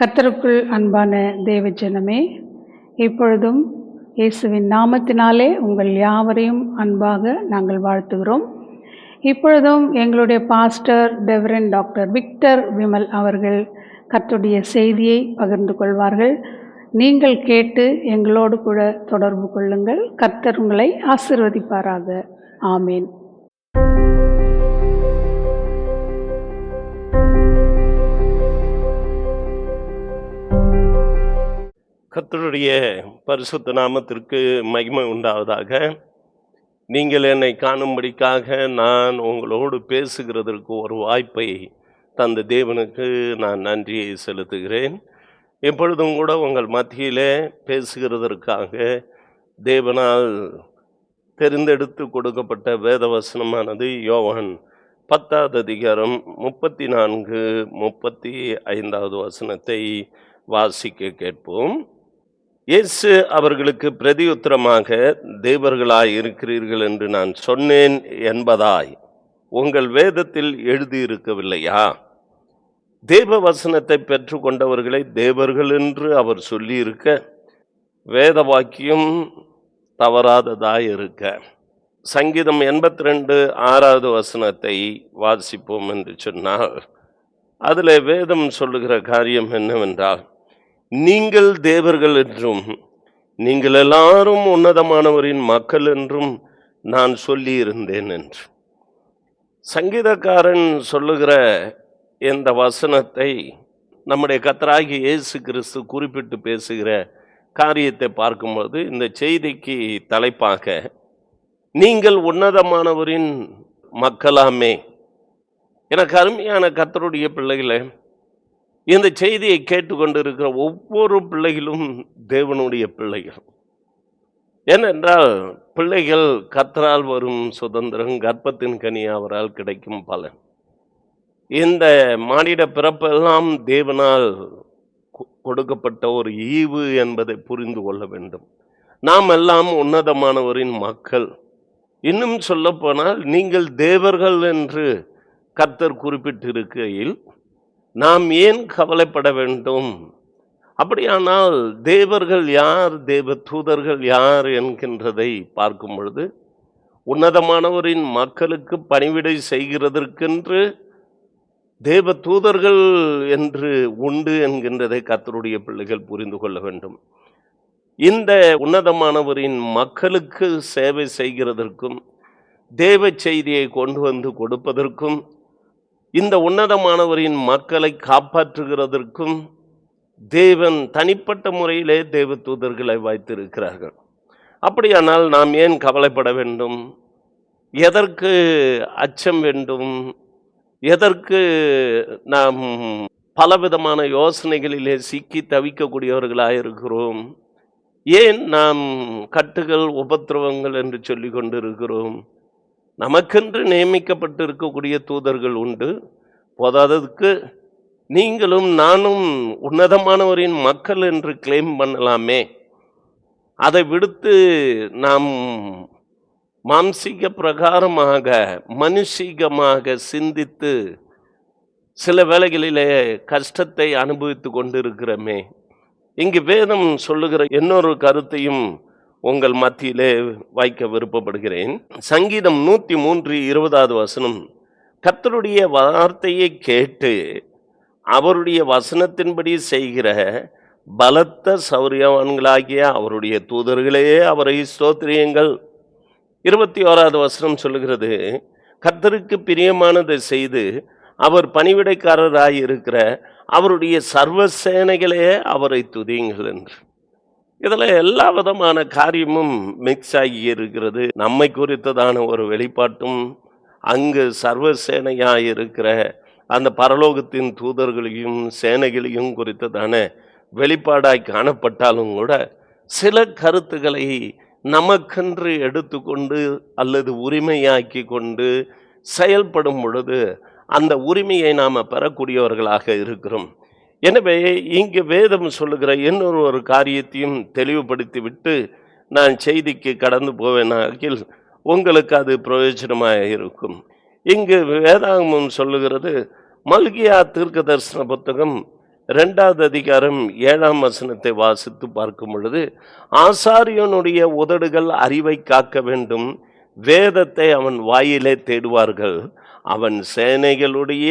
கர்த்தருக்குள் அன்பான தேவஜனமே இப்பொழுதும் இயேசுவின் நாமத்தினாலே உங்கள் யாவரையும் அன்பாக நாங்கள் வாழ்த்துகிறோம். இப்பொழுதும் எங்களுடைய பாஸ்டர் டெவரன் டாக்டர் விக்டர் விமல் அவர்கள் கர்த்துடைய செய்தியை பகிர்ந்து கொள்வார்கள். நீங்கள் கேட்டு எங்களோடு கூட தொடர்பு கொள்ளுங்கள். கர்த்தர் உங்களை ஆசிர்வதிப்பாராக. ஆமேன். கத்தருடைய பரிசுத்த நாமத்திற்கு மகிமை உண்டாவதாக. நீங்கள் என்னை காணும்படிக்காக நான் உங்களோடு பேசுகிறதற்கு ஒரு வாய்ப்பை தந்த தேவனுக்கு நான் நன்றியை செலுத்துகிறேன். எப்பொழுதும் கூட உங்கள் மத்தியிலே பேசுகிறதற்காக தேவனால் தெரிந்தெடுத்து கொடுக்கப்பட்ட வேதவசனமானது யோவான் பத்தாவது அதிகாரம் முப்பத்தி நான்கு முப்பத்தி ஐந்தாவது வசனத்தை வாசிக்க கேட்போம். இயேசு அவர்களுக்கு பிரதியுத்தரமாக தேவர்களாய் இருக்கிறீர்கள் என்று நான் சொன்னேன் என்பதாய் உங்கள் வேதத்தில் எழுதியிருக்கவில்லையா? தேவ வசனத்தை பெற்றுக்கொண்டவர்களை தேவர்கள் என்று அவர் சொல்லியிருக்க வேத வாக்கியம் தவறாததாய் இருக்க சங்கீதம் எண்பத்தி ரெண்டு ஆறாவது வசனத்தை வாசிப்போம் என்று சொன்னால் அதில் வேதம் சொல்லுகிற காரியம் என்னவென்றால் நீங்கள் தேவர்கள் என்றும் நீங்கள் எல்லாரும் உன்னதமானவரின் மக்கள் என்றும் நான் சொல்லியிருந்தேன் என்று. சங்கீதக்காரன் சொல்லுகிற இந்த வசனத்தை நம்முடைய கத்தராகி இயேசு கிறிஸ்து குறிப்பிட்டு பேசுகிற காரியத்தை பார்க்கும்போது இந்த செய்திக்கு தலைப்பாக நீங்கள் உன்னதமானவரின் மக்களாமே. எனக்கு அருமையான கத்தருடைய பிள்ளைகளை இந்த செய்தியை கேட்டுக்கொண்டிருக்கிற ஒவ்வொரு பிள்ளைகளும் தேவனுடைய பிள்ளைகள். ஏனென்றால் பிள்ளைகள் கத்தரால் வரும் சுதந்திரம் கர்ப்பத்தின் கனி அவரால் கிடைக்கும் பலன். இந்த மானிட பிறப்பெல்லாம் தேவனால் கொ- கொடுக்கப்பட்ட ஒரு ஈவு என்பதை புரிந்து கொள்ள வேண்டும். நாம் எல்லாம் உன்னதமானவரின் மக்கள். இன்னும் சொல்லப்போனால் நீங்கள் தேவர்கள் என்று கர்த்தர் குறிப்பிட்டிருக்கையில் நாம் ஏன் கவலைப்பட வேண்டும்? அப்படியானால் தேவர்கள் யார்? தேவ தூதர்கள் யார் என்கின்றதை பார்க்கும் பொழுது உன்னதமானவரின் மக்களுக்கு பணிவிடை செய்கிறதற்கென்று தேவ தூதர்கள் என்று உண்டு என்கின்றதை கத்தருடைய பிள்ளைகள் புரிந்து கொள்ள வேண்டும். இந்த உன்னதமானவரின் மக்களுக்கு சேவை செய்கிறதற்கும் தேவ செய்தியை கொண்டு வந்து கொடுப்பதற்கும் இந்த உன்னதமானவரின் மக்களை காப்பாற்றுகிறதற்கும் தேவன் தனிப்பட்ட முறையிலே தேவ தூதர்களை வைத்திருக்கிறார்கள். அப்படியானால் நாம் ஏன் கவலைப்பட வேண்டும்? எதற்கு அச்சம் வேண்டும்? எதற்கு நாம் பலவிதமான யோசனைகளிலே சிக்கி தவிக்கக்கூடியவர்களாக இருக்கிறோம்? ஏன் நாம் கட்டுகள் உபத்திரவங்கள் என்று சொல்லி கொண்டிருக்கிறோம்? நமக்கென்று நியமிக்கப்பட்டு இருக்கக்கூடிய தூதர்கள் உண்டு. போதாததுக்கு நீங்களும் நானும் உன்னதமானவரின் மக்கள் என்று கிளைம் பண்ணலாமே. அதை விடுத்து நாம் மாம்சீக பிரகாரமாக மனுஷீகமாக சிந்தித்து சில வேளைகளிலே கஷ்டத்தை அனுபவித்து கொண்டிருக்கிறோமே. இங்கு வேதம் சொல்லுகிற இன்னொரு கருத்தையும் உங்கள் மத்தியிலே வைக்க விருப்பப்படுகிறேன். சங்கீதம் நூற்றி மூன்று இருபதாவது வசனம். கத்தருடைய வார்த்தையை கேட்டு அவருடைய வசனத்தின்படி செய்கிற பலத்த சௌரியவான்களாகிய அவருடைய தூதர்களே அவரை ஸ்தோத்திரியுங்கள். இருபத்தி ஓராவது வசனம் சொல்லுகிறது கத்தருக்கு பிரியமானதை செய்து அவர் பணிவிடைக்காரராய் இருக்கிற அவருடைய சர்வ சேனைகளே அவரை துதியுங்கள் என்று. இதில் எல்லா விதமான காரியமும் மிக்ஸ் ஆகி இருக்கிறது. நம்மை குறித்ததான ஒரு வெளிப்பாட்டும் அங்கு சர்வசேனையாக இருக்கிற அந்த பரலோகத்தின் தூதர்களையும் சேனைகளையும் குறித்ததான வெளிப்பாடாய் காணப்பட்டாலும் கூட சில கருத்துக்களை நமக்கென்று எடுத்துக்கொண்டு அல்லது உரிமையாக்கி கொண்டு செயல்படும் பொழுது அந்த உரிமையை நாம் பெறக்கூடியவர்களாக இருக்கிறோம். எனவே இங்கு வேதம் சொல்லுகிற இன்னொரு ஒரு காரியத்தையும் தெளிவுபடுத்தி விட்டு நான் செய்திக்கு கடந்து போவேனாகில் உங்களுக்கு அது பிரயோஜனமாக இருக்கும். இங்கு வேதாகமம் சொல்லுகிறது மல்கியா தீர்க்க தரிசன புத்தகம் ரெண்டாவது அதிகாரம் ஏழாம் வசனத்தை வாசித்து பார்க்கும் பொழுது ஆசாரியனுடைய உதடுகள் அறிவை காக்க வேண்டும் வேதத்தை அவன் வாயிலே தேடுவார்கள். அவன் சேனைகளுடைய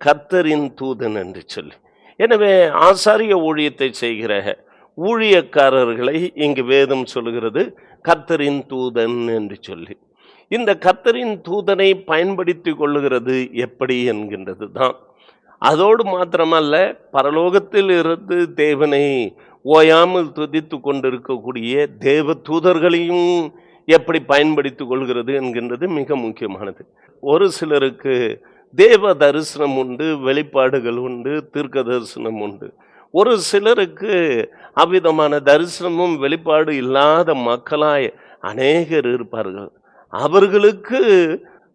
கர்த்தரின் தூதன் என்று சொல்லி. எனவே ஆசாரிய ஊழியத்தை செய்கிற ஊழியக்காரர்களை இங்கு வேதம் சொல்கிறது கத்தரின் தூதன் என்று சொல்லி. இந்த கத்தரின் தூதனை பயன்படுத்தி கொள்ளுகிறது எப்படி என்கின்றது தான் அதோடு மாத்திரமல்ல பரலோகத்தில் இருந்து தேவனை ஓயாமல் துதித்து கொண்டிருக்கக்கூடிய தேவ தூதர்களையும் எப்படி பயன்படுத்திக் கொள்கிறது என்கின்றது மிக முக்கியமானது. ஒரு சிலருக்கு தேவ தரிசனம் உண்டு வெளிப்பாடுகள் உண்டு தீர்க்க தரிசனம் உண்டு. ஒரு சிலருக்கு அவ்விதமான தரிசனமும் வெளிப்பாடு இல்லாத மக்களாய் அநேகர் இருப்பார்கள். அவர்களுக்கு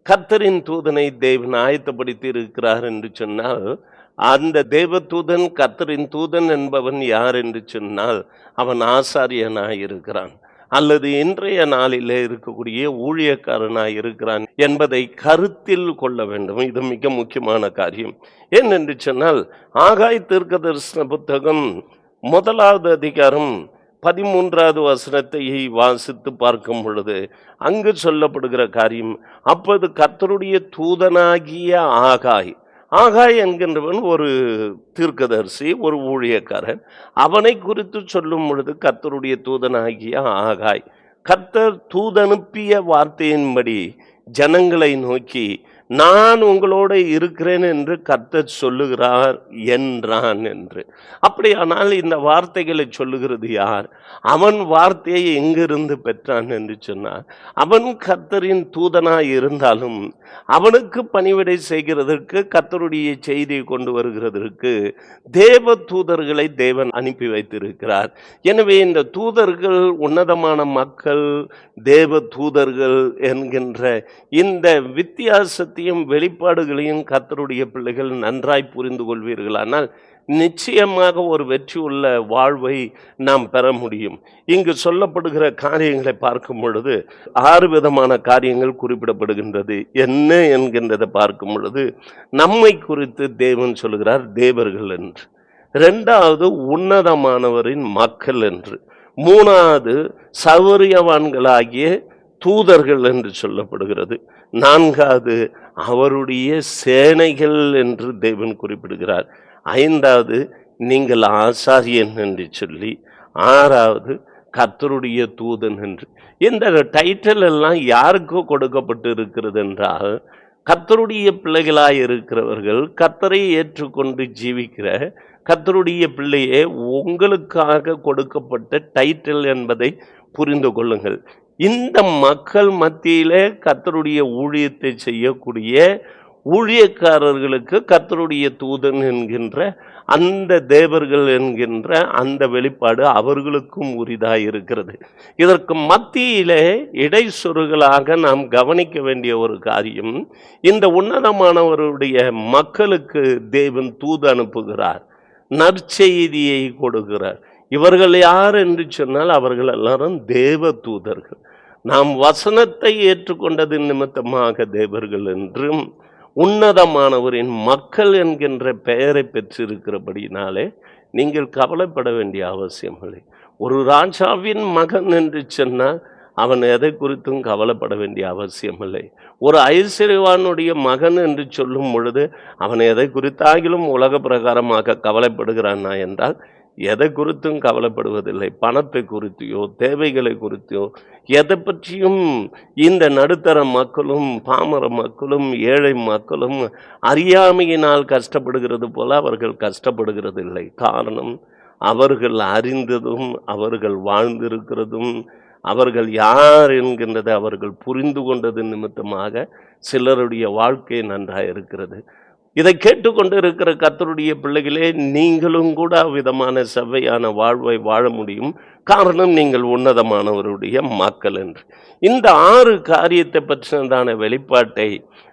கர்த்தரின் தூதனை தேவன் ஆயத்தப்படுத்தி இருக்கிறார் என்று சொன்னால் அந்த தேவ தூதன் கர்த்தரின் தூதன் என்பவன் யார் என்று சொன்னால் அவன் ஆசாரியனாய் இருக்கிறான் அல்லது இன்றைய நாளிலே இருக்கக்கூடிய ஊழியக்காரனாய் இருக்கிறான் என்பதை கருத்தில் கொள்ள வேண்டும். இது மிக முக்கியமான காரியம். ஏனென்று சொன்னால் ஆகாய் தீர்க்க தரிசன புத்தகம் முதலாவது அதிகாரம் பதிமூன்றாவது வசனத்தை வாசித்து பார்க்கும் பொழுது அங்கு சொல்லப்படுகிற காரியம் அப்போது கர்த்தருடைய தூதனாகிய ஆகாய் ஆகாய் என்கின்றவன் ஒரு தீர்க்கதரிசி ஒரு ஊழியக்காரன். அவனை குறித்து சொல்லும் பொழுது கர்த்தருடைய தூதனாகிய ஆகாய் கர்த்தர் தூதனுப்பிய வார்த்தையின்படி ஜனங்களை நோக்கி நான் உங்களோட இருக்கிறேன் என்று கர்த்தர் சொல்லுகிறார் என்றான் என்று. அப்படியானால் இந்த வார்த்தைகளை சொல்லுகிறது யார்? அவன் வார்த்தையை எங்கிருந்து பெற்றான் என்று சொன்னார். அவன் கர்த்தரின் தூதனாய் இருந்தாலும் அவனுக்கு பணிவிடை செய்கிறதற்கு கர்த்தருடைய செய்தியை கொண்டு வருகிறதற்கு தேவ தூதர்களை தேவன் அனுப்பி வைத்திருக்கிறார். எனவே இந்த தூதர்கள் உன்னதமான மக்கள் தேவ தூதர்கள் என்கின்ற இந்த வித்தியாசத்தையும் வெளிப்பாடுகளையும் கத்தருடைய பிள்ளைகள் நன்றாய் புரிந்து கொள்வீர்களானால் நிச்சயமாக ஒரு வெற்றி உள்ள வாழ்வை நாம் பெற முடியும். இங்கு சொல்லப்படுகிற காரியங்களை பார்க்கும் பொழுது ஆறு விதமான காரியங்கள் குறிப்பிடப்படுகின்றது. என்ன என்கின்றதை பார்க்கும் பொழுது நம்மை குறித்து தேவன் சொல்கிறார் தேவர்கள் என்று. ரெண்டாவது உன்னதமானவரின் மக்கள் என்று. மூணாவது சௌரியவான்களாகிய தூதர்கள் என்று சொல்லப்படுகிறது. நான்காவது அவருடைய சேனைகள் என்று தேவன் குறிப்பிடுகிறார். ஐந்தாவது நீங்கள் ஆசாரியன் என்று சொல்லி ஆறாவது கர்த்தருடைய தூதன் என்று. இந்த டைட்டில் எல்லாம் யாருக்கோ கொடுக்கப்பட்டு இருக்கிறது என்றால் கர்த்தருடைய பிள்ளைகளாய் இருக்கிறவர்கள் கர்த்தரை ஏற்றுக்கொண்டு ஜீவிக்கிற கர்த்தருடைய பிள்ளையே உங்களுக்காக கொடுக்கப்பட்ட டைட்டில் என்பதை புரிந்து கொள்ளுங்கள். இந்த மக்கள் மத்தியிலே கத்தருடைய ஊழியத்தை செய்யக்கூடிய ஊழியக்காரர்களுக்கு கத்தருடைய தூதன் என்கின்ற அந்த தேவர்கள் என்கின்ற அந்த வெளிப்பாடு அவர்களுக்கும் உரிதாக இருக்கிறது. இதற்கு மத்தியிலே இடைச்சொருகளாக நாம் கவனிக்க வேண்டிய ஒரு காரியம் இந்த உன்னதமானவருடைய மக்களுக்கு தேவன் தூது அனுப்புகிறார் நற்செய்தியை கொடுக்கிறார். இவர்கள் யார் என்று சொன்னால் அவர்கள் எல்லாரும் தேவ தூதர்கள். நாம் வசனத்தை ஏற்றுக்கொண்டது நிமித்தமாக தேவர்கள் என்றும் உன்னதமானவரின் மக்கள் என்கின்ற பெயரை பெற்றிருக்கிறபடினாலே நீங்கள் கவலைப்பட வேண்டிய அவசியமில்லை ஒரு ராஜாவின் மகன் என்று சொன்னால் அவன் எதை குறித்தும் கவலைப்பட வேண்டிய அவசியமில்லை ஒரு ஐஸ்வர்யவானுடைய மகன் என்று சொல்லும் பொழுது அவன் எதை குறித்தாகிலும் உலக பிரகாரமாக கவலைப்படுகிறானா என்றால் எதை குறித்தும் கவலைப்படுவதில்லை. பணத்தை குறித்தியோ தேவைகளை குறித்தியோ எதை பற்றியும் இந்த நடுத்தர மக்களும் பாமர மக்களும் ஏழை மக்களும் அறியாமையினால் கஷ்டப்படுகிறது போல அவர்கள் கஷ்டப்படுகிறது இல்லை காரணம் அவர்கள் அறிந்ததும் அவர்கள் வாழ்ந்திருக்கிறதும் அவர்கள் யார் என்கின்றதை அவர்கள் புரிந்து கொண்டது நிமித்தமாக சிலருடைய வாழ்க்கை நன்றாக இருக்கிறது இதை கேட்டுக்கொண்டு இருக்கிற கத்தருடைய பிள்ளைகளே நீங்களும் கூட விதமான செவ்வையான வாழ்வை வாழ முடியும். காரணம் நீங்கள் உன்னதமானவருடைய மக்கள் என்று. இந்த ஆறு காரியத்தை பற்றினதான வெளிப்பாட்டை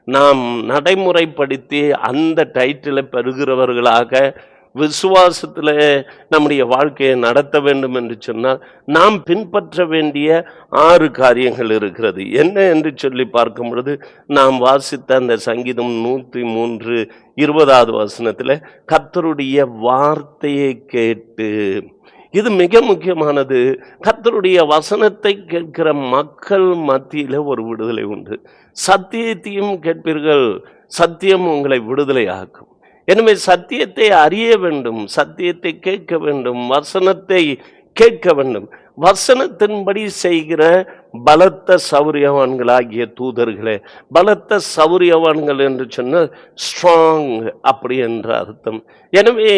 நாம் நடைமுறைப்படுத்தி அந்த டைட்டிலை பெறுகிறவர்களாக விசுவாசத்தில் நம்முடைய வாழ்க்கையை நடத்த வேண்டும் என்று சொன்னால் நாம் பின்பற்ற வேண்டிய ஆறு காரியங்கள் இருக்கிறது. என்ன என்று சொல்லி பார்க்கும் பொழுது நாம் வாசித்த அந்த சங்கீதம் நூற்றி மூன்று இருபதாவது வசனத்தில் கத்தருடைய வார்த்தையை கேட்டு. இது மிக முக்கியமானது. கத்தருடைய வசனத்தை கேட்கிற மக்கள் மத்தியில் ஒரு விடுதலை உண்டு. சத்தியத்தையும் கேட்பீர்கள் சத்தியம் உங்களை விடுதலையாக்கும். எனவே சத்தியத்தை அறிய வேண்டும் சத்தியத்தை கேட்க வேண்டும் வசனத்தை கேட்க வேண்டும். வசனத்தின்படி செய்கிற பலத்த சௌரியவான்களாகிய தூதர்களே பலத்த சௌரியவான்கள் என்று சொன்னால் ஸ்ட்ராங் அப்படி என்ற அர்த்தம். எனவே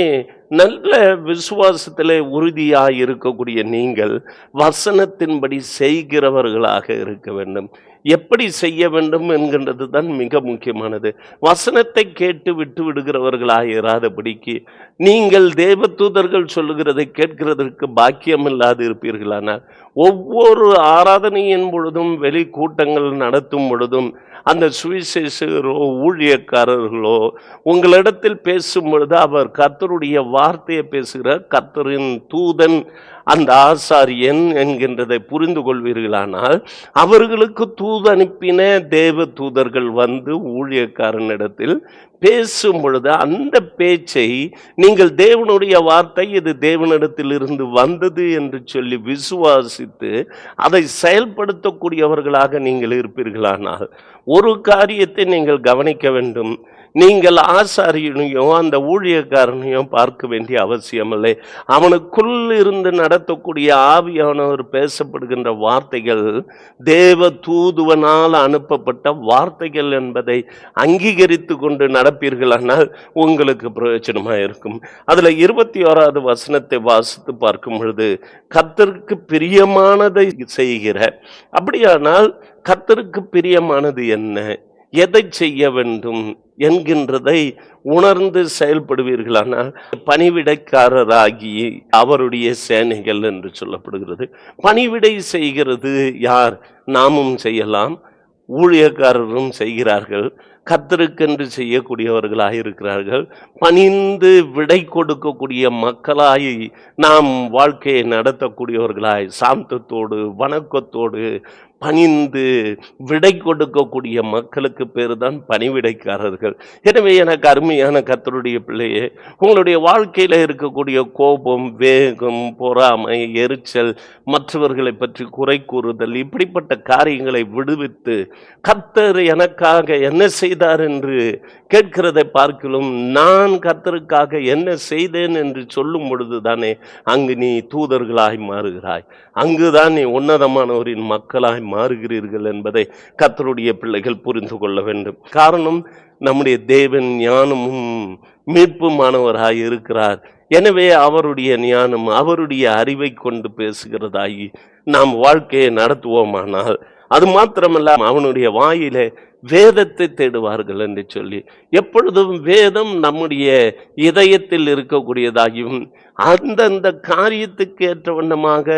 நல்ல விசுவாசத்தில் உறுதியாக இருக்கக்கூடிய நீங்கள் வசனத்தின்படி செய்கிறவர்களாக இருக்க வேண்டும். எப்படி செய்ய வேண்டும் என்கின்றது தான் மிக முக்கியமானது. வசனத்தை கேட்டு விட்டு விடுகிறவர்களாக இராதபடிக்கு நீங்கள் தேவதூதர்கள் சொல்லுகிறதை கேட்கிறதற்கு பாக்கியம் இல்லாது இருப்பீர்களானால் ஒவ்வொரு ஆராதனையின் பொழுதும் வெளி கூட்டங்கள் நடத்தும் பொழுதும் அந்த சுவிசேஷகரோ ஊழியக்காரர்களோ உங்களிடத்தில் பேசும் பொழுது அவர் கத்தருடைய வார்த்தையை பேசுகிறார். கத்தரின் தூதன் அந்த ஆசாரியன் என்கின்றதை புரிந்து கொள்வீர்களானால் அவர்களுக்கு தூது அனுப்பின தேவ தூதர்கள் வந்து ஊழியக்காரனிடத்தில் பேசும் பொழுது அந்த பேச்சை நீங்கள் தேவனுடைய வார்த்தை இது தேவனிடத்தில் இருந்து வந்தது என்று சொல்லி விசுவாசித்து அதை செயல்படுத்தக்கூடியவர்களாக நீங்கள் இருப்பீர்களானால் ஒரு காரியத்தை நீங்கள் கவனிக்க வேண்டும். நீங்கள் ஆசாரியனையும் அந்த ஊழியக்காரனையும் பார்க்க வேண்டிய அவசியமில்லை. அவனுக்குள் இருந்து நடத்தக்கூடிய ஆவியானவர் பேசப்படுகின்ற வார்த்தைகள் தேவ தூதுவனால் அனுப்பப்பட்ட வார்த்தைகள் என்பதை அங்கீகரித்து கொண்டு நடப்பீர்களானால் உங்களுக்கு பிரயோஜனமாக இருக்கும். அதில் இருபத்தி ஓராவது வசனத்தை வாசித்து பார்க்கும் பொழுது கத்தருக்கு பிரியமானதை செய்கிற. அப்படியானால் கத்தருக்கு பிரியமானது என்ன? எதை செய்ய வேண்டும் என்கின்றதை உணர்ந்து செயல்படுவீர்களானால் பணிவிடைக்காரராகி அவருடைய சேனைகள் என்று சொல்லப்படுகிறது. பணிவிடை செய்கிறது யார்? நாமும் செய்யலாம். ஊழியக்காரரும் செய்கிறார்கள். கத்தருக்கென்று செய்யக்கூடியவர்களாக இருக்கிறார்கள். பணிந்து விடை கொடுக்கக்கூடிய மக்களாய் நாம் வாழ்க்கையை நடத்தக்கூடியவர்களாய் சாந்தத்தோடு வணக்கத்தோடு பணிந்து விடை கொடுக்கக்கூடிய மக்களுக்கு பேர் தான் பணிவிடைக்காரர்கள். எனவே எனக்கு அருமையான கத்தருடைய பிள்ளையே உங்களுடைய வாழ்க்கையில் இருக்கக்கூடிய கோபம் வேகம் பொறாமை எரிச்சல் மற்றவர்களை பற்றி குறை கூறுதல் இப்படிப்பட்ட காரியங்களை விடுவித்து கத்தர் எனக்காக என்ன செய்தார் என்று கேட்கிறதை பார்க்கலும் நான் கத்தருக்காக என்ன செய்தேன் என்று சொல்லும் பொழுது தானே அங்கு நீ தூதர்களாய் மாறுகிறாய். அங்குதான் நீ உன்னதமானவரின் மக்களாய் மாறுகிறீர்கள் என்பதை கத்தருடைய பிள்ளைகள் புரிந்து கொள்ள வேண்டும். காரணம் நம்முடைய தேவன் ஞானமும் மீட்புமானவராய் இருக்கிறார். எனவே அவருடைய ஞானம் அவருடைய அறிவை கொண்டு பேசுகிறதாகி நாம் வாழ்க்கையை நடத்துவோமானால் அது மாத்திரமல்ல அவனுடைய வாயிலே வேதத்தை தேடுவார்கள் என்று சொல்லி எப்பொழுதும் வேதம் நம்முடைய இதயத்தில் இருக்கக்கூடியதாகியும் அந்தந்த காரியத்துக்கு ஏற்ற வண்ணமாக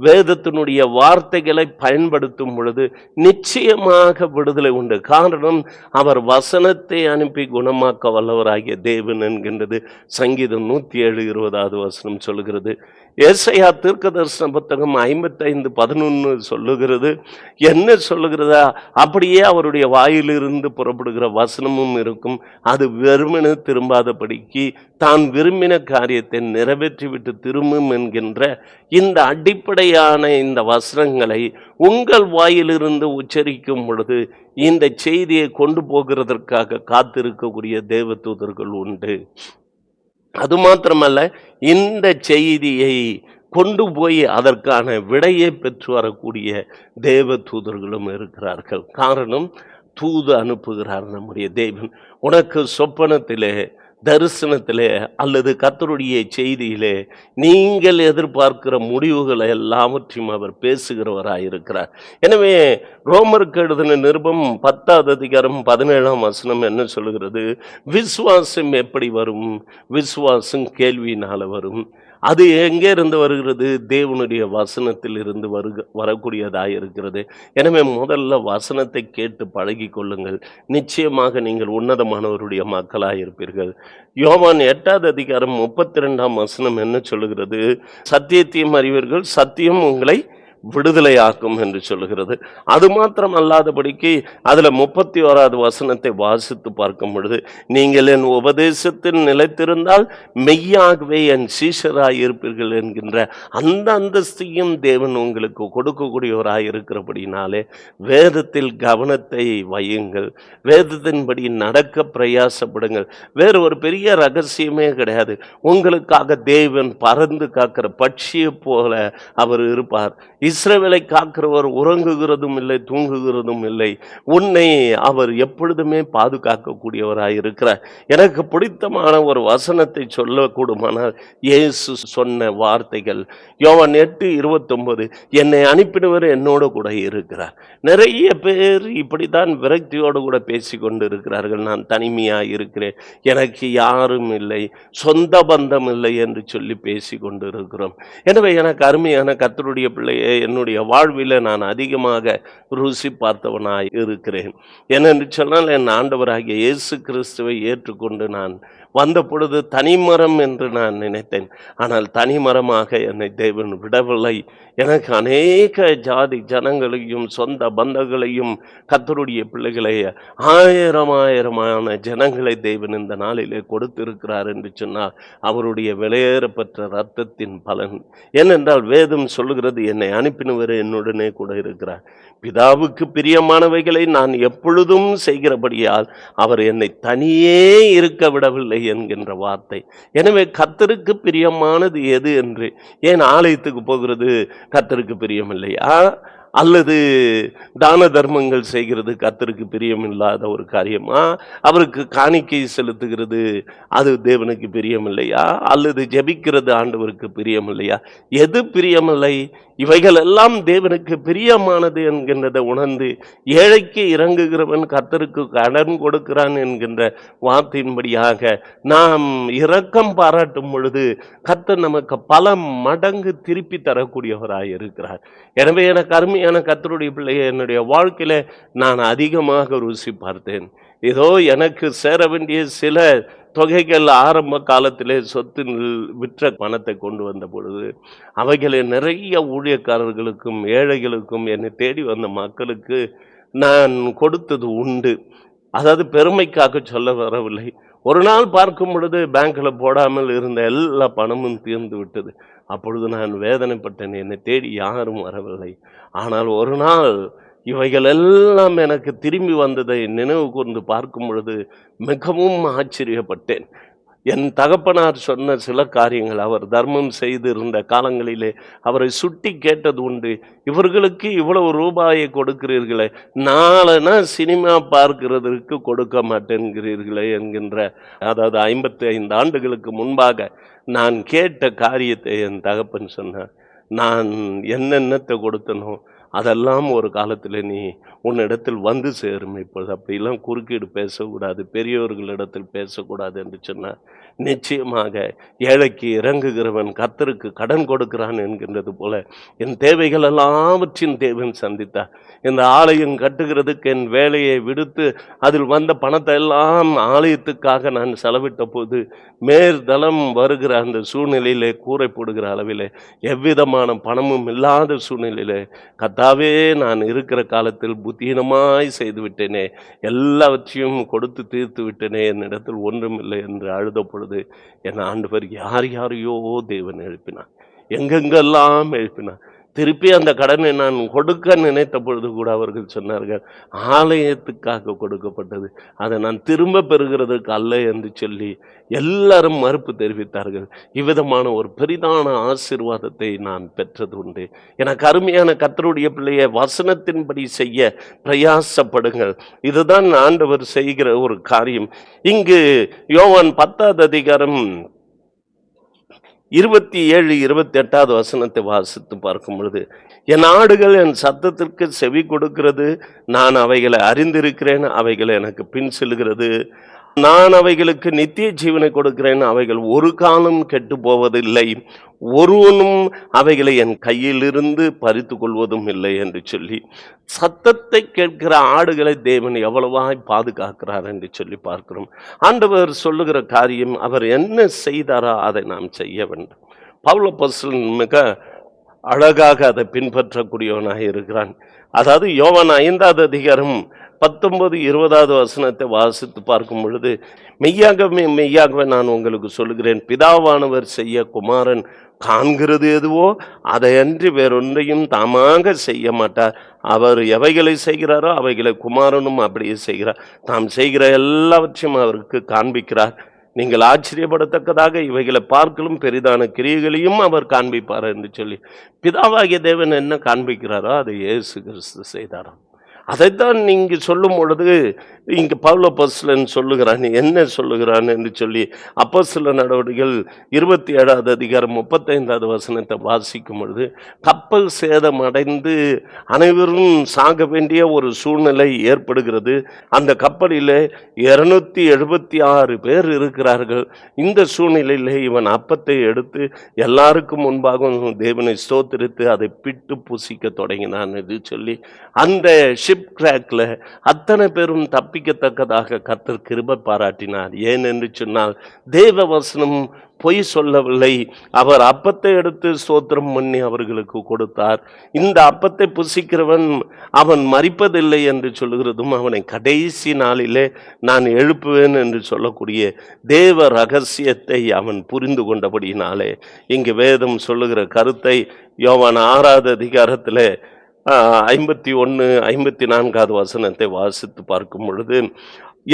வேதத்தினுடைய வார்த்தைகளை பயன்படுத்தும் பொழுது நிச்சயமாக விடுதலை உண்டு. காரணம் அவர் வசனத்தை அனுப்பி குணமாக்க வல்லவராகிய தேவன் என்கின்றது சங்கீதம் நூற்றி ஏழு இருபதாவது வசனம் சொல்லுகிறது. ஏசையா தீர்க்க தரிசன புத்தகம் ஐம்பத்தைந்து பதினொன்று சொல்லுகிறது. என்ன சொல்லுகிறதா? அப்படியே அவருடைய வாயிலிருந்து புறப்படுகிற வசனமும் இருக்கும். அது வெறுமனு திரும்பாதபடிக்கு தான் விரும்பின காரியத்தை நிறைவேற்றிவிட்டு திரும்பும் என்கின்ற இந்த அடிப்படையான இந்த வசனங்களை உங்கள் வாயிலிருந்து உச்சரிக்கும் பொழுது இந்த செய்தியை கொண்டு போகிறதற்காக காத்திருக்கக்கூடிய தேவதூதர்கள் உண்டு. அது மாத்திரமல்ல இந்த செய்தியை கொண்டு போய் அதற்கான விடையை பெற்று வரக்கூடிய தேவ தூதர்களும் இருக்கிறார்கள். காரணம் தூது அனுப்புகிறார் நம்முடைய தேவன். உனக்கு சொப்பனத்திலே தரிசனத்திலே அல்லது கத்தருடைய செய்தியிலே நீங்கள் எதிர்பார்க்கிற முடிவுகளை எல்லாவற்றையும் அவர் பேசுகிறவராக இருக்கிறார் எனவே ரோமருக்கு எழுதின நிருபம் பத்தாவது அதிகாரம் பதினேழாம் வசனம் என்ன சொல்லுகிறது? விசுவாசம் எப்படி வரும்? விசுவாசம் கேள்வியினால் வரும். அது எங்கே இருந்து வருகிறது? தேவனுடைய வசனத்தில் இருந்து வருக வரக்கூடியதாக இருக்கிறது. எனவே முதல்ல வசனத்தை கேட்டு பழகி கொள்ளுங்கள். நிச்சயமாக நீங்கள் உன்னதமானவருடைய மக்களாக இருப்பீர்கள். யோவான் எட்டாவது அதிகாரம் முப்பத்தி ரெண்டாம் வசனம் என்ன சொல்லுகிறது? சத்தியத்தையும் அறிவீர்கள் சத்தியம் உங்களை விடுதலையாக்கும் என்று சொல்லுகிறது. அது மாத்திரம் அல்லாதபடிக்கு அதுல முப்பத்தி ஓராவது வசனத்தை வாசித்து பார்க்கும் பொழுது நீங்கள் என் உபதேசத்தில் நிலைத்திருந்தால் மெய்யாகவே என் சீஷராய் இருப்பீர்கள் என்கின்ற அந்த அந்தஸ்தையும் தேவன் உங்களுக்கு கொடுக்கக்கூடியவராய் இருக்கிறபடினாலே வேதத்தில் கவனத்தை வையுங்கள். வேதத்தின்படி நடக்க பிரயாசப்படுங்கள். வேறு ஒரு பெரிய ரகசியமே கிடையாது. உங்களுக்காக தேவன் பறந்து காக்கிற பட்சியை போல அவர் இருப்பார். இஸ்ரவேலை காக்கிறவர் உறங்குகிறதும் இல்லை தூங்குகிறதும் இல்லை. உன்னை அவர் எப்பொழுதுமே பாதுகாக்கக்கூடியவராக இருக்கிறார். எனக்கு பிடித்தமான ஒரு வசனத்தை சொல்லக்கூடுமானால் இயேசு சொன்ன வார்த்தைகள். யோவன் எட்டு இருபத்தொன்பது என்னை அனுப்பினவர் என்னோட கூட இருக்கிறார். நிறைய பேர் இப்படித்தான் விரக்தியோடு கூட பேசி கொண்டு இருக்கிறார்கள் நான் தனிமையாக இருக்கிறேன். எனக்கு யாரும் இல்லை. சொந்த பந்தம் இல்லை என்று சொல்லி பேசி கொண்டு இருக்கிறோம் எனவே எனக்கு அருமையான கத்தருடைய பிள்ளையை என்னுடைய வாழ்வில் நான் அதிகமாக ருசி பார்த்தவனாய் இருக்கிறேன். ஏனென்று சொன்னால் என் ஆண்டவராகிய இயேசு கிறிஸ்துவை ஏற்றுக்கொண்டு நான் வந்த பொழுது தனிமரம் என்று நான் நினைத்தேன். ஆனால் தனிமரமாக என்னை தேவன் விடவில்லை. எனக்கு அநேக ஜாதி ஜனங்களையும் சொந்த பந்தங்களையும் கத்தருடைய பிள்ளைகளை ஆயிரம் ஆயிரமான ஜனங்களை தேவன் இந்த நாளிலே கொடுத்திருக்கிறார் என்று சொன்னால் அவருடைய விலையேறப்பெற்ற ரத்தத்தின் பலன். ஏனென்றால் வேதம் சொல்லுகிறது என்னை அனுப்பி அனுப்பினவர் என்னுடனே கூட இருக்கிறார். பிதாவுக்கு பிரியமானவைகளை நான் எப்பொழுதும் செய்கிறபடியால் அவர் என்னை தனியே இருக்க விடவில்லை என்கின்ற வார்த்தை. எனவே கத்தருக்கு பிரியமானது எது என்று ஏன் ஆலயத்துக்கு போகிறது? கத்தருக்கு பிரியமில்லையா? அல்லது தான தர்மங்கள் செய்கிறது கத்தருக்கு பிரியமில்லாத ஒரு காரியமா? அவருக்கு காணிக்கை செலுத்துகிறது அது தேவனுக்கு பிரியமில்லையா? அல்லது ஜெபிக்கிறது ஆண்டவருக்கு பிரியமில்லையா? எது பிரியமில்லை? இவைகள் எல்லாம் தேவனுக்கு பிரியமானது என்கின்றதை உணர்ந்து ஏழைக்கு இறங்குகிறவன் கத்தருக்கு கடன் கொடுக்கிறான் என்கின்ற வார்த்தையின்படியாக நாம் இரக்கம் பாராட்டும் பொழுது கத்தர் நமக்கு பல மடங்கு திருப்பி தரக்கூடியவராக இருக்கிறார் எனவே எனக்கு அருமையான கத்தருடைய பிள்ளையை என்னுடைய வாழ்க்கையில் நான் அதிகமாக ருசி பார்த்தேன். ஏதோ எனக்கு சேர வேண்டிய சில தொகைகள் ஆரம்ப காலத்திலே சொத்து நில்- விற்ற பணத்தை கொண்டு வந்த பொழுது அவைகளை நிறைய ஊழியக்காரர்களுக்கும் ஏழைகளுக்கும் என்னை தேடி வந்த மக்களுக்கு நான் கொடுத்தது உண்டு. அதாவது பெருமைக்காக சொல்ல வரவில்லை. ஒரு நாள் பார்க்கும் பொழுது பேங்க்கில் போடாமல் இருந்த எல்லா பணமும் தீர்ந்து விட்டது. அப்பொழுது நான் வேதனைப்பட்டேன். என்னை தேடி யாரும் வரவில்லை. ஆனால் ஒரு நாள் இவைகள் எல்லாம் எனக்கு திரும்பி வந்ததை நினைவு கூர்ந்து பார்க்கும் பொழுது மிகவும் ஆச்சரியப்பட்டேன். என் தகப்பனார் சொன்ன சில காரியங்கள் அவர் தர்மம் செய்திருந்த காலங்களிலே அவரை சுட்டி கேட்டது உண்டு. இவர்களுக்கு இவ்வளவு ரூபாயை கொடுக்கிறீர்களே நாளனா சினிமா பார்க்கிறதற்கு கொடுக்க மாட்டேன்கிறீர்களே என்கின்ற அதாவது ஐம்பத்தி ஐந்து ஆண்டுகளுக்கு முன்பாக நான் கேட்ட காரியத்தை என் தகப்பன் சொன்னான் நான் என்னென்னத்தை கொடுத்தனோ அதெல்லாம் ஒரு காலத்தில் நீ உன்னிடத்தில் வந்து சேரும். இப்பொழுது அப்படிலாம் குறுக்கீடு பேசக்கூடாது பெரியோர்களிடத்தில் பேசக்கூடாது என்று சொன்னார். நிச்சயமாக ஏழைக்கு இறங்குகிறவன் கத்தருக்கு கடன் கொடுக்கிறான் என்கின்றது போல என் தேவைகள் எல்லாவற்றின் தேவன் சந்தித்தார். இந்த ஆலயம் கட்டுகிறதுக்கு என் வேலையை விடுத்து அதில் வந்த பணத்தை எல்லாம் ஆலயத்துக்காக நான் செலவிட்ட போது மேற்தளம் வருகிற அந்த சூழ்நிலையிலே கூரை போடுகிற அளவிலே எவ்விதமான பணமும் இல்லாத சூழ்நிலையிலே கத்தாவே நான் இருக்கிற காலத்தில் புத்தீனமாய் செய்து விட்டேனே எல்லாவற்றையும் கொடுத்து தீர்த்து விட்டேனே என்னிடத்தில் ஒன்றும் இல்லை என்று அழுத பொழுது என் ஆண்டவர் யார் யாரையோ தேவன் எழுப்பினார். எங்கெங்கெல்லாம் எழுப்பினார். திருப்பி அந்த கடனை நான் கொடுக்க நினைத்த பொழுது கூட அவர்கள் சொன்னார்கள் ஆலயத்துக்காக கொடுக்கப்பட்டது. அதை நான் திரும்ப பெறுகிறதுக்கு அல்ல என்று சொல்லி எல்லாரும் மறுப்பு தெரிவித்தார்கள். இவ்விதமான ஒரு பெரிதான ஆசீர்வாதத்தை நான் பெற்றது உண்டு. எனக்கு அருமையான கத்தருடைய பிள்ளையை வசனத்தின்படி செய்ய பிரயாசப்படுங்கள். இதுதான் ஆண்டவர் செய்கிற ஒரு காரியம். இங்கு யோவான் பத்தாவது அதிகாரம் இருபத்தி ஏழு இருபத்தி எட்டாவது வசனத்தை வாசித்து பார்க்கும் பொழுது என் ஆடுகள் என் சத்தத்திற்கு செவி கொடுக்கிறது. நான் அவைகளை அறிந்திருக்கிறேன். அவைகளை எனக்கு பின் செல்கிறது. நான் அவைகளுக்கு நித்திய ஜீவனை கொடுக்கிறேன். அவைகள் ஒரு காலம் கெட்டு போவதில்லை. ஒருவனும் அவைகளை என் கையிலிருந்து பறித்து கொள்வதும் இல்லை என்று சொல்லி சத்தத்தை கேட்கிற ஆடுகளை தேவன் எவ்வளவாய் பாதுகாக்கிறார் என்று சொல்லி பார்க்கிறோம். ஆண்டவர் சொல்லுகிற காரியம் அவர் என்ன செய்தாரோ அதை நாம் செய்ய வேண்டும். பவுல பசலன் மிக அழகாக அதை பின்பற்றக்கூடியவனாக இருக்கிறான். அதாவது யோவன் ஐந்தாவது அதிகாரம் பத்தொன்பது இருபதாவது வசனத்தை வாசித்து பார்க்கும் பொழுது மெய்யாகவே மெய்யாகவே நான் உங்களுக்கு சொல்லுகிறேன் பிதாவானவர் செய்ய குமாரன் காண்கிறது எதுவோ அதையன்றி வேறொன்றையும் தாமாக செய்ய மாட்டார். அவர் எவைகளை செய்கிறாரோ அவைகளை குமாரனும் அப்படியே செய்கிறார். தாம் செய்கிற எல்லாவற்றையும் அவருக்கு காண்பிக்கிறார். நீங்கள் ஆச்சரியப்படத்தக்கதாக இவைகளை பார்க்கலும் பெரிதான கிரியைகளையும் அவர் காண்பிப்பார் என்று சொல்லி பிதாவாகிய தேவன் என்ன காண்பிக்கிறாரோ அதை இயேசு கிறிஸ்து செய்தாராம். அதைத்தான் நீங்கள் சொல்லும் பொழுது இங்கே பவுல பஸ்லன் சொல்லுகிறான் என்ன சொல்லுகிறான் என்று சொல்லி அப்போ சில நடவடிக்கைகள் இருபத்தி ஏழாவது அதிகாரம் முப்பத்தைந்தாவது வசனத்தை வாசிக்கும் பொழுது கப்பல் சேதமடைந்து அனைவரும் சாக வேண்டிய ஒரு சூழ்நிலை ஏற்படுகிறது. அந்த கப்பலில் இருநூத்தி எழுபத்தி ஆறு பேர் இருக்கிறார்கள். இந்த சூழ்நிலையிலே இவன் அப்பத்தை எடுத்து எல்லாருக்கும் முன்பாக தேவனை ஸ்தோத்திரித்து அதை பிட்டு புசிக்க தொடங்கினான் என்று சொல்லி அந்த ஷிப் கிராக்ல அத்தனை பேரும் தப்பிக்கத்தக்கதாக கர்த்தர் கிருப பாராட்டினார். ஏன் என்று சொன்னால் தேவ வசனம் பொய் சொல்லவில்லை. அவர் அப்பத்தை எடுத்து சோத்திரம் பண்ணி அவர்களுக்கு கொடுத்தார். இந்த அப்பத்தை புசிக்கிறவன் அவன் மறிப்பதில்லை என்று சொல்லுகிறதும் அவனை கடைசி நாளிலே நான் எழுப்புவேன் என்று சொல்லக்கூடிய தேவ ரகசியத்தை அவன் புரிந்து கொண்டபடியினாலே இங்கு வேதம் சொல்லுகிற கருத்தை யோவான் ஆறாவது அதிகாரத்தில் ஐம்பத்தி ஒன்று ஐம்பத்தி நான்காவது வசனத்தை வாசித்து பார்க்கும் பொழுது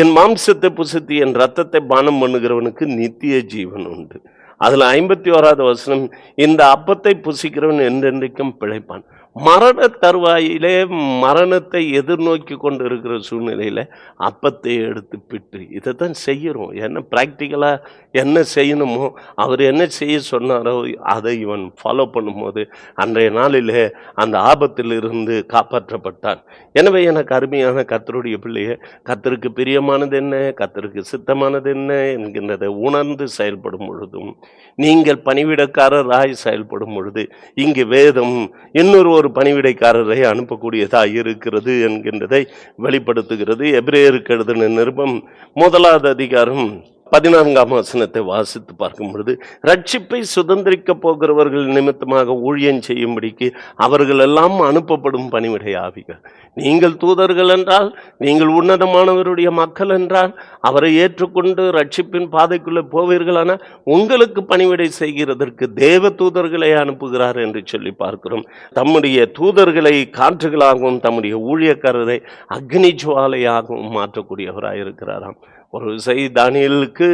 என் மாம்சத்தை புசித்து என் ரத்தத்தை பானம் பண்ணுகிறவனுக்கு நித்திய ஜீவன் உண்டு. அதில் ஐம்பத்தி ஓராவது வசனம் இந்த அப்பத்தை புசிக்கிறவன் என்றென்றைக்கும் பிழைப்பான். மரண தருவாயிலே மரணத்தை எதிர்நோக்கி கொண்டு இருக்கிற சூழ்நிலையில் அப்பத்தை எடுத்து பிட்டு தான் செய்கிறோம் என்ன ப்ராக்டிக்கலாக என்ன செய்யணுமோ அவர் என்ன செய்ய சொன்னாரோ அதை இவன் ஃபாலோ பண்ணும்போது அன்றைய நாளிலே அந்த ஆபத்திலிருந்து காப்பாற்றப்பட்டான். எனவே எனக்கு அருமையான கத்தருடைய பிள்ளையை கத்தருக்கு பிரியமானது என்ன கத்தருக்கு சித்தமானது என்ன என்கின்றதை உணர்ந்து செயல்படும் பொழுதும் நீங்கள் பணிவிடக்காரராய் செயல்படும் பொழுது இங்கு வேதம் இன்னொரு ஒரு பணிவிடைக்காரரை அனுப்பக்கூடியதாக இருக்கிறது என்கின்றதை வெளிப்படுத்துகிறது. எபிரேயருக்கு எழுதின நிருபம் முதலாவது அதிகாரம் பதினான்காம் வசனத்தை வாசித்து பார்க்கும் பொழுது ரட்சிப்பை சுதந்திரிக்க போகிறவர்கள் நிமித்தமாக ஊழியம் செய்யும்படிக்கு அவர்கள் எல்லாம் அனுப்பப்படும் பணிவிடை ஆவிகள். நீங்கள் தூதர்கள் என்றால் நீங்கள் உன்னதமானவருடைய மக்கள் என்றால் அவரை ஏற்றுக்கொண்டு ரட்சிப்பின் பாதைக்குள்ளே போவீர்களான உங்களுக்கு பணிவிடை செய்கிறதற்கு தேவ தூதர்களை அனுப்புகிறார் என்று சொல்லி பார்க்கிறோம். தம்முடைய தூதர்களை காற்றுகளாகவும் தம்முடைய ஊழியக்காரரை அக்னி ஜுவாலையாகவும் மாற்றக்கூடியவராக இருக்கிறாராம் ஒரு செய் தானியலுக்கு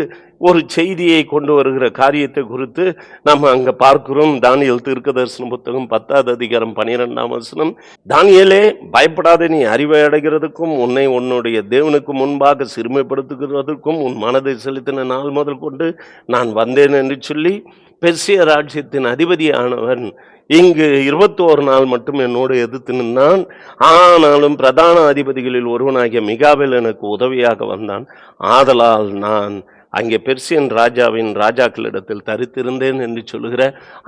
ஒரு செய்தியை கொண்டு வருகிற காரியத்தை குறித்து நம்ம அங்கே பார்க்கிறோம். தானியல் தீர்க்க தரிசன புத்தகம் பத்தாவது அதிகாரம் பனிரெண்டாம் வசனம். தானியலே பயப்படாத நீ அறிவை அடைகிறதுக்கும் உன்னை உன்னுடைய தேவனுக்கு முன்பாக சிறுமைப்படுத்துகிறதற்கும் உன் மனதை செலுத்தின நாள் முதல் கொண்டு நான் வந்தேன் என்று சொல்லி பெர்சிய ராஜ்யத்தின் அதிபதியானவன் இங்கு இருபத்தோரு நாள் மட்டும் என்னோடு எதிர்த்து நின்றான். ஆனாலும் பிரதான அதிபதிகளில் ஒருவனாகிய மிகாவில் எனக்கு உதவியாக வந்தான். ஆதலால் நான் அங்கே பெர்சியன் ராஜாவின் ராஜாக்களிடத்தில் தரித்திருந்தேன் என்று சொல்லுகிற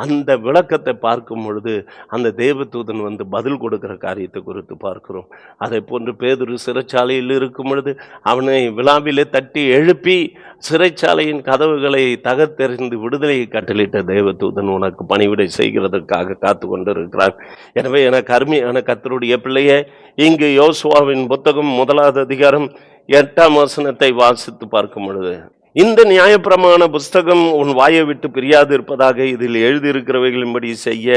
அந்த விளக்கத்தை பார்க்கும் பொழுது அந்த தேவதூதன் வந்து பதில் கொடுக்கிற காரியத்தை குறித்து பார்க்கிறோம். அதை போன்று பேதுரு சிறைச்சாலையில் இருக்கும் பொழுது அவனை விழாவிலே தட்டி எழுப்பி சிறைச்சாலையின் கதவுகளை தகர்த்தெறிந்து விடுதலையை கட்டளிட்ட தேவதூதன் உனக்கு பணிவிடை செய்கிறதற்காக காத்து கொண்டிருக்கிறார். எனவே எனக்கு அருமையான கத்தருடைய பிள்ளையே இங்கு யோசுவாவின் புத்தகம் முதலாவது அதிகாரம் எட்டாம் வசனத்தை வாசித்து பார்க்கும் பொழுது இந்த நியாயப்பிரமாண புஸ்தகம் உன் வாயை விட்டு பிரியாது இருப்பதாக இதில் எழுதியிருக்கிறவைகளின்படி செய்ய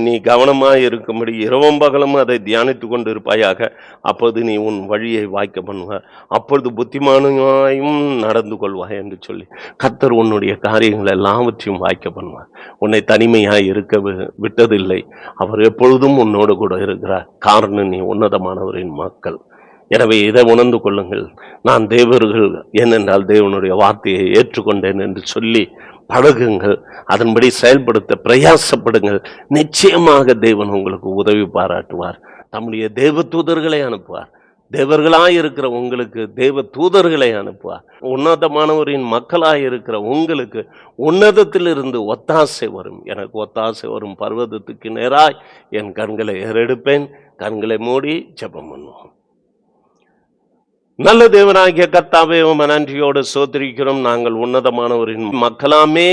நீ கவனமாக இருக்கும்படி இரவும் பகலும் அதை தியானித்து கொண்டு இருப்பாயாக அப்போது நீ உன் வழியை வாய்க்க பண்ணுவ அப்பொழுது புத்திமானாயும் நடந்து கொள்வாய் என்று சொல்லி கத்தர் உன்னுடைய காரியங்களை எல்லாவற்றையும் வாய்க்க பண்ணுவார். உன்னை தனிமையாக இருக்க விட்டதில்லை. அவர் எப்பொழுதும் உன்னோடு கூட இருக்கிறார். காரணம் நீ உன்னதமானவரின் மக்கள். எனவே இதை உணர்ந்து கொள்ளுங்கள். நான் தேவர்கள் ஏனென்றால் தேவனுடைய வார்த்தையை ஏற்றுக்கொண்டேன் என்று சொல்லி பழகுங்கள். அதன்படி செயல்படுத்த பிரயாசப்படுங்கள். நிச்சயமாக தேவன் உங்களுக்கு உதவி பாராட்டுவார். தம்முடைய தேவ தூதர்களை அனுப்புவார். தேவர்களாக இருக்கிற உங்களுக்கு தேவ தூதர்களை அனுப்புவார். உன்னதமானவரின் மக்களாக இருக்கிற உங்களுக்கு உன்னதத்திலிருந்து ஒத்தாசை வரும். எனக்கு ஒத்தாசை வரும் பர்வதத்துக்கு நேராய் என் கண்களை ஏறெடுப்பேன். கண்களை மூடி ஜெபம் பண்ணுவோம். நல்ல தேவனாகிய கர்த்தாவே உம நன்றியோடு சோதரிக்கிறோம் நாங்கள் உன்னதமானவரின் மக்களாமே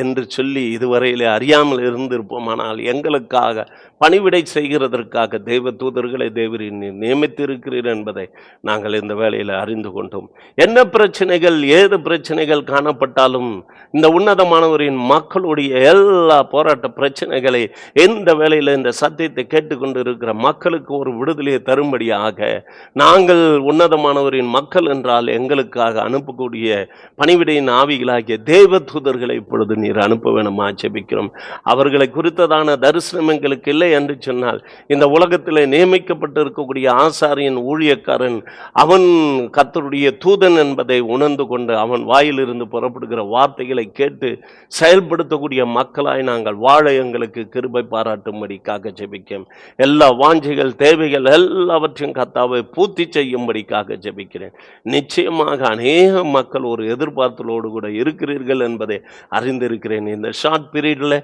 என்று சொல்லி இதுவரையிலே அறியாமல் இருந்திருப்போம் ஆனால் எங்களுக்காக பணிவிடை செய்கிறதற்காக தெய்வ தூதர்களை தேவரின் நியமித்திருக்கிறீர் என்பதை நாங்கள் இந்த வேலையில் அறிந்து கொண்டோம். என்ன பிரச்சனைகள் ஏது பிரச்சனைகள் காணப்பட்டாலும் இந்த உன்னதமானவரின் மக்களுடைய எல்லா போராட்ட பிரச்சனைகளை எந்த வேலையில் இந்த சத்தியத்தை கேட்டுக்கொண்டு இருக்கிற மக்களுக்கு ஒரு விடுதலையை தரும்படியாக நாங்கள் உன்னதமான உன்னதமானவரின் மக்கள் என்றால் எங்களுக்காக அனுப்பக்கூடிய பணிவிடையின் ஆவிகளாகிய தேவ தூதர்களை இப்பொழுது நீர் அனுப்ப வேணுமா. ஜெபிக்கிறோம் அவர்களை குறித்ததான தரிசனம் எங்களுக்கு இல்லை என்று சொன்னால் இந்த உலகத்தில் நியமிக்கப்பட்டு இருக்கக்கூடிய ஊழியக்காரன் அவன் கத்தருடைய தூதன் என்பதை உணர்ந்து கொண்டு அவன் வாயிலிருந்து புறப்படுகிற வார்த்தைகளை கேட்டு செயல்படுத்தக்கூடிய மக்களாய் நாங்கள் வாழ எங்களுக்கு கிருபை பாராட்டும்படிக்காக ஜெபிக்கும் எல்லா வாஞ்சைகள் தேவைகள் எல்லாவற்றையும் கத்தாவை பூர்த்தி செய்யும்படிக்காக ஜெபிக்கிறேன். நிச்சயமாக அநேக மக்கள் ஒரு எதிர்பார்த்தலோடு கூட இருக்கிறீர்கள் என்பதை அறிந்திருக்கிறேன். இந்த ஷார்ட் பீரியடில்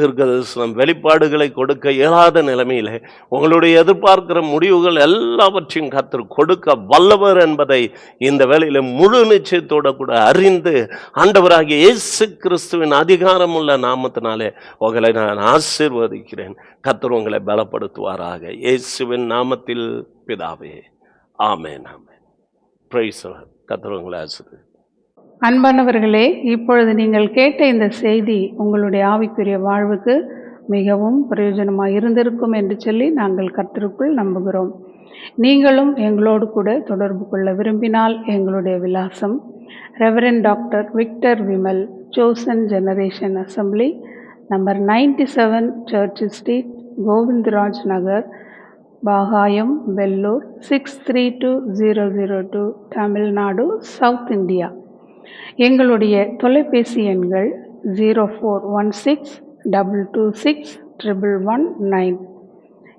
தீர்க்கதரிசனம் வெளிப்பாடுகளை கொடுக்க இயலாத நிலைமையில உங்களுடைய எதிர்பார்க்கிற முடிவுகள் எல்லாவற்றையும் கத்தர் கொடுக்க வல்லவர் என்பதை இந்த வேலையில் முழு நிச்சயத்தோட கூட அறிந்து ஆண்டவராகிய இயேசு கிறிஸ்துவின் அதிகாரமுள்ள நாமத்தினாலே உங்களை நான் ஆசீர்வதிக்கிறேன். கத்தர் உங்களை பலப்படுத்துவாராக. இயேசுவின் நாமத்தில் பிதாவே. ஆமே ஆமென். பிரைஸ் கத்தர் ஆசிரியர் அன்பானவர்களே இப்பொழுது நீங்கள் கேட்ட இந்த செய்தி உங்களுடைய ஆவிக்குரிய வாழ்வுக்கு மிகவும் பிரயோஜனமாக இருந்திருக்கும் என்று சொல்லி நாங்கள் கர்த்தருக்குள் நம்புகிறோம். நீங்களும் எங்களோடு கூட தொடர்பு கொள்ள விரும்பினால் எங்களுடைய விலாசம் reverend doctor Victor Vimal chosen generation assembly number ninety seven church street Govindaraj Nagar Bagayam Vellore six three two zero zero two Tamil Nadu south India. எங்களுடைய தொலைபேசி எண்கள் zero four one six double two six triple one nine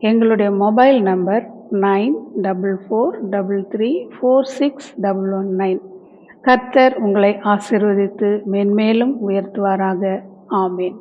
எங்களுடைய mobile number nine double four double three four six double one nine கர்த்தர் உங்களை ஆசிர்வதித்து மென்மேலும் உயர்த்துவாராக. ஆமேன்.